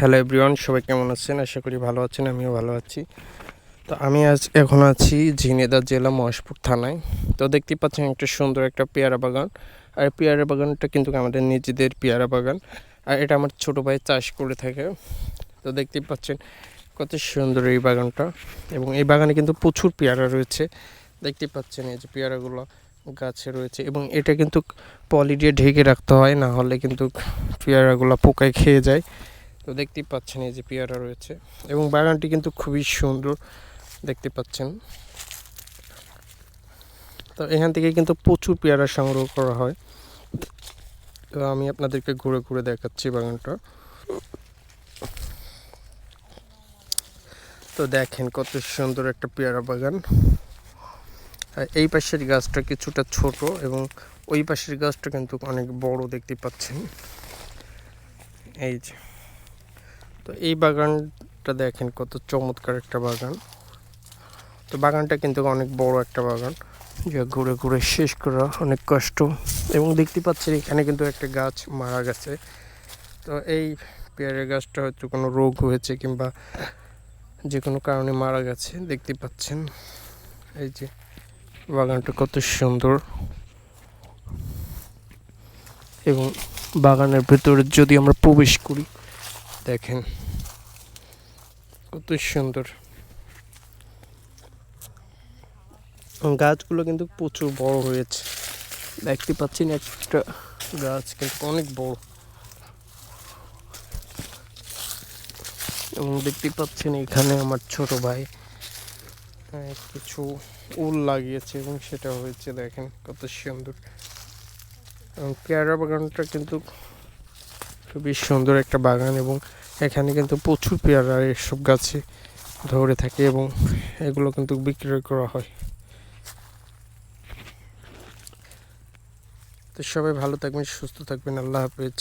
Hello everyone সবাই কেমন আছেন? আশা করি ভালো আছেন, আমিও ভালো আছি। তো আমি আজ এখন আছি ঝিনেদা জেলা মহেশপুর থানায়। তো দেখতে পাচ্ছেন একটা সুন্দর একটা পেয়ারা বাগান। আর পেয়ারা বাগানটা কিন্তু আমাদের নিজেদের পেয়ারা বাগান। আর এটা আমার ছোটো ভাই চাষ করে থাকে। তো দেখতেই পাচ্ছেন কত সুন্দর এই বাগানটা। এবং এই বাগানে কিন্তু প্রচুর পেয়ারা রয়েছে। দেখতে পাচ্ছেন এই যে পেয়ারাগুলো গাছে রয়েছে। এবং এটা কিন্তু পলি দিয়ে ঢেকে রাখতে হয়, না হলে কিন্তু পেয়ারাগুলো পোকায় খেয়ে যায়। তো দেখতেই পাচ্ছেন এই যে পেয়ারা রয়েছে এবং বাগানটি কিন্তু খুবই সুন্দর দেখতে পাচ্ছেন। তো এখান থেকে কিন্তু প্রচুর পেয়ারা সংগ্রহ করা হয়। তো আমি আপনাদেরকে ঘুরে ঘুরে দেখাচ্ছি বাগানটা। তো দেখেন কত সুন্দর একটা পেয়ারা বাগান। এই পাশের গাছটা কিছুটা ছোট এবং ওই পাশের গাছটা কিন্তু অনেক বড় দেখতে পাচ্ছেন। এই যে। তো এই বাগানটা দেখেন কত চমৎকার একটা বাগান। তো বাগানটা কিন্তু অনেক বড় একটা বাগান, যা ঘুরে ঘুরে শেষ করা অনেক কষ্ট। এবং দেখতে পাচ্ছেন এখানে কিন্তু একটা গাছ মারা গেছে। তো এই পেয়ারের গাছটা হয়তো কোনো রোগ হয়েছে কিংবা যে কোনো কারণে মারা গেছে, দেখতে পাচ্ছেন। এই যে বাগানটা কত সুন্দর। এবং বাগানের ভেতরে যদি আমরা প্রবেশ করি দেখেন, কত সুন্দর। গাছগুলো কিন্তু প্রচুর বড় হয়েছে। দেখতে পাচ্ছেন একটা গাছ কিন্তু অনেক বড়। এবং দেখতে পাচ্ছেন এখানে আমার ছোট ভাই কিছু উল লাগিয়েছে এবং সেটা হয়েছে দেখেন কত সুন্দর। এবং পেয়ারা বাগানটা কিন্তু খুবই সুন্দর একটা বাগান এবং এখানে কিন্তু প্রচুর পেয়ারা এসব গাছে ধরে থাকে এবং এগুলো কিন্তু বিক্রয় করা হয়। তো সবাই ভালো থাকবেন, সুস্থ থাকবেন, আল্লাহ হাফেজ।